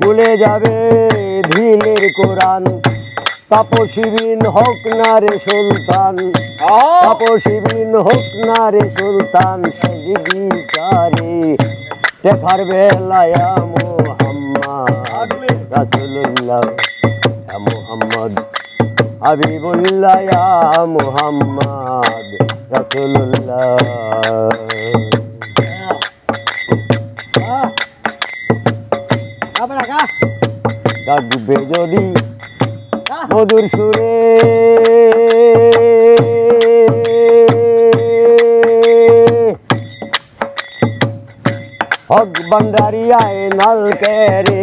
স্কুলে যাবে ধিলের কোরআন। তাপসিবিন হোক না রে সুলতান তাপসিবিন হোক না রে সুলতান সজিদি চারে দেখার বেলায়া মোহাম্মদ ইয়া মুহাম্মদ হাবিবুল্লাহ মুহাম্মদ ডাকবে যদি মধুর সুরে। হক বান্ডারিয়ায় নাল কেরে।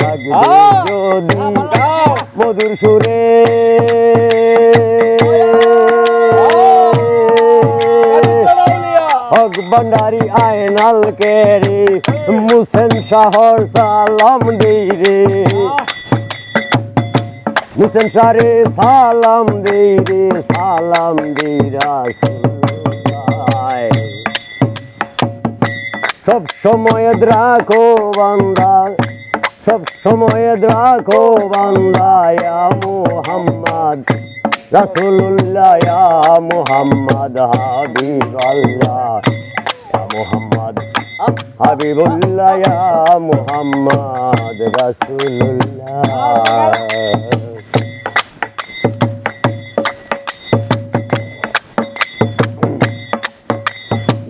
যদি মধুর সুরে। হক বান্ডারি আয়নাল কেরে মুসেন শহর সালাম দেই রে মুসেন সারে সালাম দেই রে সালাম রাসূলুল্লাহ সব সময় রাখো বান্দা সব সময় রাখো বান্দা মুহাম্মদ রাসূলুল্লাহ ইয়া মুহাম্মদ হাবিবাল্লাহ। ইয়া মুহাম্মদ হাবিবুল্লাহ ইয়া মুহাম্মদ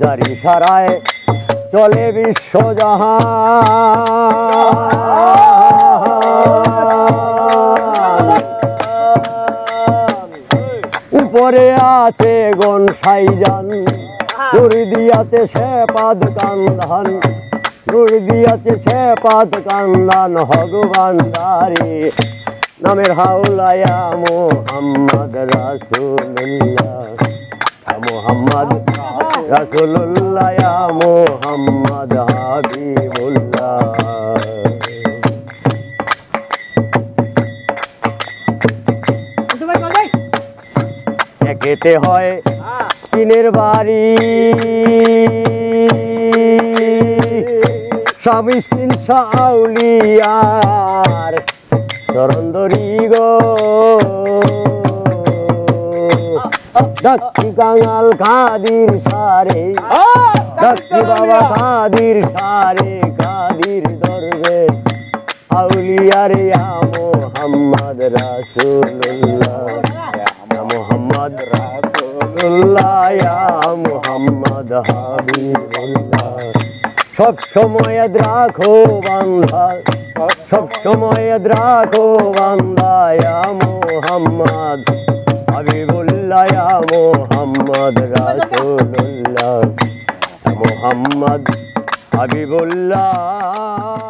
যার ইশারায় চলে বিশ্বজাহান। উপরে আছে গন সাইজান। নুর দিয়াতে সে পাদ কান্দান। নুর দিয়াতে সে পাদ কান্দান ভগবান দারে নামের হাউলায়া মোহাম্মদ রাসূলুল্লাহ। ইয়া মোহাম্মদ রাসূলুল্লাহ ইয়া মোহাম্মদ হাবিবুল্লাহ। একেতে হয় টিনের বাড়ি। স্বামী স্কিন সাউলিয়ার চরন্দরি গো। দক্ষি কাঙাল খাদির সারে, দক্ষি বাবা খাদির সারে, খাদির দরবে। আউলিয়ার মোহাম্মদ রাসূলুল্লাহ। ইয়া মোহাম্মদ রাসূলুল্লাহ মোহাম্মদ হাবিবুল্লাহ। সব সময় রাখো বান্দা সব সময় রাখো বান্দা মোহাম্মদ হাবিবুল্লাহ, মোহাম্মদ রাসূলুল্লাহ। ইয়া মোহাম্মদ হাবিবুল্লাহ।